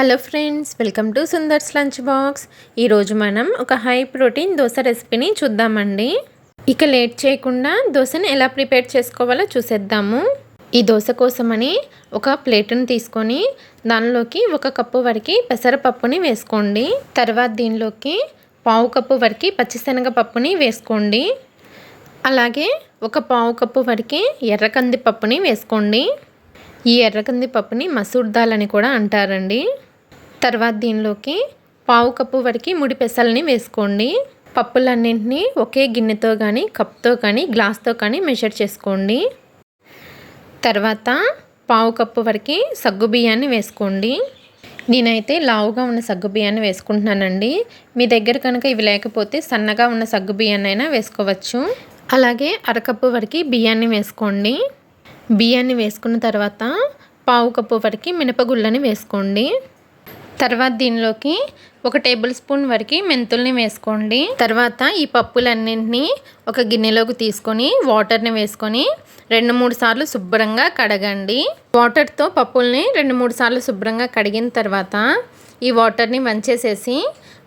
Hello friends welcome to Sundar's lunch box. ఈరోజు మనం ఒక హై ప్రోటీన్ దోశ రెసిపీని చూద్దామండి. ఇక లేట్ చేయకుండా దోశని ఎలా ప్రిపేర్ చేసుకోవాలో చూసేద్దాము. ఈ దోశ కోసమని ఒక ప్లేటును తీసుకొని దానిలోకి ఒక కప్పు వరకు పెసరపప్పుని వేసుకోండి. తర్వాత దీనిలోకి పావు కప్పు వరకు పచ్చిశనగ పప్పుని వేసుకోండి. అలాగే ఒక పావు కప్పు వరకు ఎర్రకంది పప్పుని వేసుకోండి. ఈ ఎర్రకంది పప్పుని మసూర్ దాల్ అని కూడా అంటారండి. తర్వాత దీనిలోకి పావు కప్పు వరకు ముడి పెసల్ని వేసుకోండి. పప్పులన్నింటినీ ఒకే గిన్నెతో కానీ కప్తో కానీ గ్లాస్తో కానీ మెజర్ చేసుకోండి. తర్వాత పావు కప్పు వరకు సగ్గు బియ్యాన్ని వేసుకోండి. నేనైతే లావుగా ఉన్న సగ్గు బియ్యాన్ని వేసుకుంటున్నానండి. మీ దగ్గర కనుక ఇవి లేకపోతే సన్నగా ఉన్న సగ్గు బియ్యాన్ని అయినా వేసుకోవచ్చు. అలాగే అరకప్పు వరకు బియ్యాన్ని వేసుకోండి. బియ్యాన్ని వేసుకున్న తర్వాత పావు కప్పు వరకు మినపగుళ్ళని వేసుకోండి. తర్వాత దీనిలోకి ఒక టేబుల్ స్పూన్ వరకు మెంతుల్ని వేసుకోండి. తర్వాత ఈ పప్పులన్నింటినీ ఒక గిన్నెలోకి తీసుకొని వాటర్ని వేసుకొని రెండు మూడు సార్లు శుభ్రంగా కడగండి. వాటర్తో పప్పుల్ని రెండు మూడు సార్లు శుభ్రంగా కడిగిన తర్వాత ఈ వాటర్ని వంచేసేసి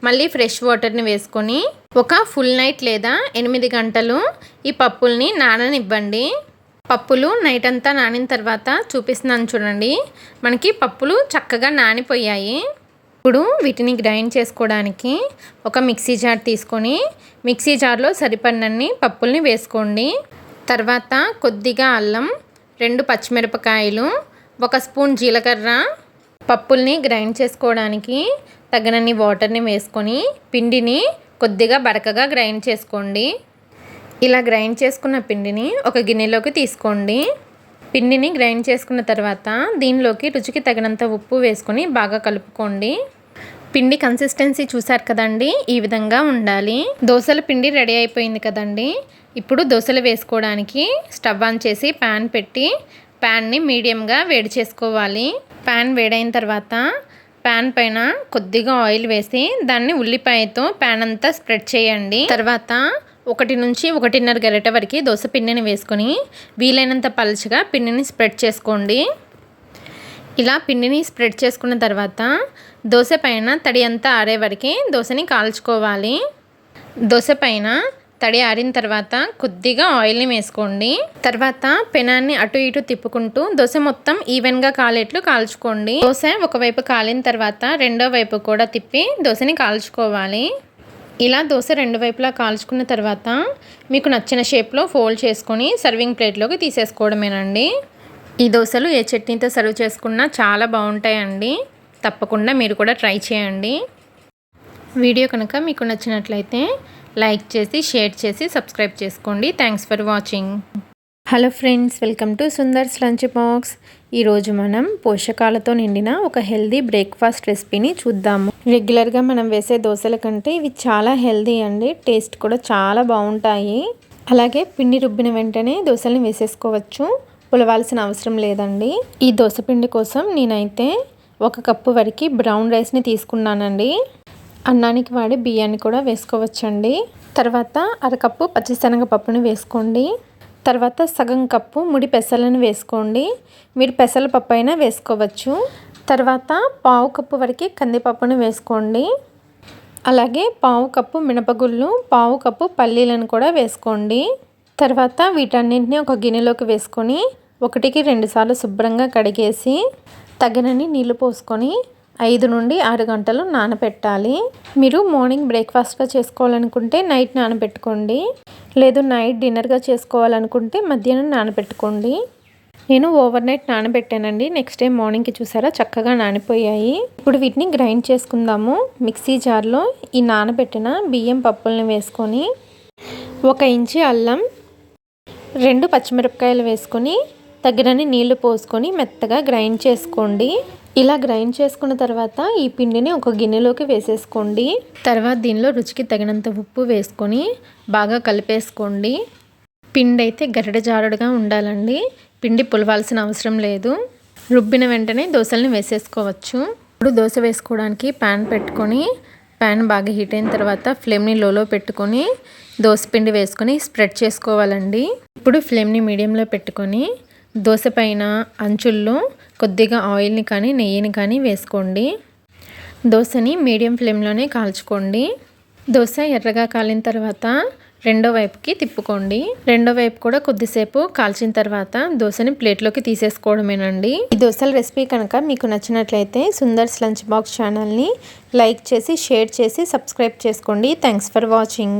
మళ్ళీ ఫ్రెష్ వాటర్ని వేసుకొని ఒక ఫుల్ నైట్ లేదా ఎనిమిది గంటలు ఈ పప్పుల్ని నాననివ్వండి. పప్పులు నైట్ అంతా నానిన తర్వాత చూపిస్తున్నాను చూడండి. మనకి పప్పులు చక్కగా నానిపోయాయి. ఇప్పుడు వీటిని గ్రైండ్ చేసుకోవడానికి ఒక మిక్సీ జార్ తీసుకొని మిక్సీ జార్లో సరిపడినన్ని పప్పుల్ని వేసుకోండి. తర్వాత కొద్దిగా అల్లం రెండు పచ్చిమిరపకాయలు ఒక స్పూన్ జీలకర్ర పప్పుల్ని గ్రైండ్ చేసుకోవడానికి తగినన్ని వాటర్ని వేసుకొని పిండిని కొద్దిగా బరకగా గ్రైండ్ చేసుకోండి. ఇలా గ్రైండ్ చేసుకున్న పిండిని ఒక గిన్నెలోకి తీసుకోండి. పిండిని గ్రైండ్ చేసుకున్న తర్వాత దీనిలోకి రుచికి తగినంత ఉప్పు వేసుకొని బాగా కలుపుకోండి. పిండి కన్సిస్టెన్సీ చూసారు కదండి? ఈ విధంగా ఉండాలి. దోశల పిండి రెడీ అయిపోయింది కదండి? ఇప్పుడు దోశలు వేసుకోవడానికి స్టవ్ ఆన్ చేసి ప్యాన్ పెట్టి ప్యాన్ని మీడియంగా వేడి చేసుకోవాలి. ప్యాన్ వేడైన తర్వాత ప్యాన్ పైన కొద్దిగా ఆయిల్ వేసి దాన్ని ఉల్లిపాయతో ప్యాన్ అంతా స్ప్రెడ్ చేయండి. తర్వాత ఒకటి నుంచి ఒకటిన్నర గరిట వరకు దోశ పిండిని వేసుకొని వీలైనంత పలుచగా పిండిని స్ప్రెడ్ చేసుకోండి. ఇలా పిండిని స్ప్రెడ్ చేసుకున్న తర్వాత దోశ పైన తడి అంతా ఆరే వరకు దోశని కాల్చుకోవాలి. దోశ పైన తడి ఆరిన తర్వాత కొద్దిగా ఆయిల్ని వేసుకోండి. తర్వాత పెనాన్ని అటు ఇటు తిప్పుకుంటూ దోశ మొత్తం ఈవెన్గా కాలేట్లు కాల్చుకోండి. దోశ ఒకవైపు కాలిన తర్వాత రెండో వైపు కూడా తిప్పి దోశని కాల్చుకోవాలి. ఇలా దోశ రెండు వైపులా కాల్చుకున్న తర్వాత మీకు నచ్చిన షేప్లో ఫోల్డ్ చేసుకొని సర్వింగ్ ప్లేట్లోకి తీసేసుకోవడమేనండి. ఈ దోశలు ఏ చట్నీతో సర్వ్ చేసుకున్నా చాలా బాగుంటాయండి. తప్పకుండా మీరు కూడా ట్రై చేయండి. వీడియో కనుక మీకు నచ్చినట్లయితే లైక్ చేసి షేర్ చేసి సబ్స్క్రైబ్ చేసుకోండి. Thanks for watching. Hello friends welcome to Sundar's lunch box. ఈరోజు మనం పోషకాలతో నిండిన ఒక హెల్దీ బ్రేక్ఫాస్ట్ రెసిపీని చూద్దాము. రెగ్యులర్గా మనం వేసే దోశల కంటే ఇవి చాలా హెల్దీ అండి. టేస్ట్ కూడా చాలా బాగుంటాయి. అలాగే పిండి రుబ్బిన వెంటనే దోశల్ని వేసేసుకోవచ్చు. పులవాల్సిన అవసరం లేదండి. ఈ దోశ పిండి కోసం నేనైతే ఒక కప్పు వరకు బ్రౌన్ రైస్ని తీసుకున్నానండి. అన్నానికి వాడే బియ్యాన్ని కూడా వేసుకోవచ్చండి. తర్వాత అరకప్పు పచ్చిశనగ పప్పుని వేసుకోండి. తర్వాత సగం కప్పు ముడి పెసలను వేసుకోండి. మీరు పెసల పప్పు అయినా వేసుకోవచ్చు. తర్వాత పావు కప్పు వరకు కందిపప్పును వేసుకోండి. అలాగే పావు కప్పు మినపగుళ్ళు పావు కప్పు పల్లీలను కూడా వేసుకోండి. తర్వాత వీటన్నింటినీ ఒక గిన్నెలోకి వేసుకొని ఒకటికి రెండుసార్లు శుభ్రంగా కడిగేసి తగినన్ని నీళ్ళు పోసుకొని ఐదు నుండి ఆరు గంటలు నానబెట్టాలి మీరు మార్నింగ్ బ్రేక్ఫాస్ట్గా చేసుకోవాలనుకుంటే నైట్ నానబెట్టుకోండి. లేదు నైట్ డిన్నర్గా చేసుకోవాలనుకుంటే మధ్యాహ్నం నానబెట్టుకోండి. నేను ఓవర్ నైట్ నానబెట్టానండి. నెక్స్ట్ డే మార్నింగ్కి చూసారా? చక్కగా నానిపోయాయి. ఇప్పుడు వీటిని గ్రైండ్ చేసుకుందాము. మిక్సీ జార్లో ఈ నానబెట్టిన బియ్యం పప్పులను వేసుకొని ఒక ఇంచి అల్లం రెండు పచ్చిమిరపకాయలు వేసుకొని తగినన్ని నీళ్ళు పోసుకొని మెత్తగా గ్రైండ్ చేసుకోండి. ఇలా గ్రైండ్ చేసుకున్న తర్వాత ఈ పిండిని ఒక గిన్నెలోకి వేసేసుకోండి. తర్వాత దీనిలో రుచికి తగినంత ఉప్పు వేసుకొని బాగా కలిపేసుకోండి. పిండి అయితే గరిట జారుడుగా ఉండాలండి. పిండి పులవాల్సిన అవసరం లేదు. రుబ్బిన వెంటనే దోశల్ని వేసేసుకోవచ్చు. ఇప్పుడు దోశ వేసుకోవడానికి ప్యాన్ పెట్టుకొని ప్యాన్ బాగా హీట్ అయిన తర్వాత ఫ్లేమ్ని లోలో పెట్టుకొని దోశ పిండి వేసుకొని స్ప్రెడ్ చేసుకోవాలండి. ఇప్పుడు ఫ్లేమ్ని మీడియంలో పెట్టుకొని దోశ పైన అంచుల్లో కొద్దిగా ఆయిల్ని కానీ నెయ్యిని కానీ వేసుకోండి. దోశని మీడియం ఫ్లేమ్లోనే కాల్చుకోండి. దోశ ఎర్రగా కాలిన తర్వాత రెండో వైపుకి తిప్పుకోండి. రెండో వైపు కూడా కొద్దిసేపు కాల్చిన తర్వాత దోశని ప్లేట్లోకి తీసేసుకోవడమేనండి. ఈ దోశల రెసిపీ కనుక మీకు నచ్చినట్లయితే సుందర్స్ లంచ్ బాక్స్ ఛానల్ని లైక్ చేసి షేర్ చేసి సబ్స్క్రైబ్ చేసుకోండి. Thanks for watching.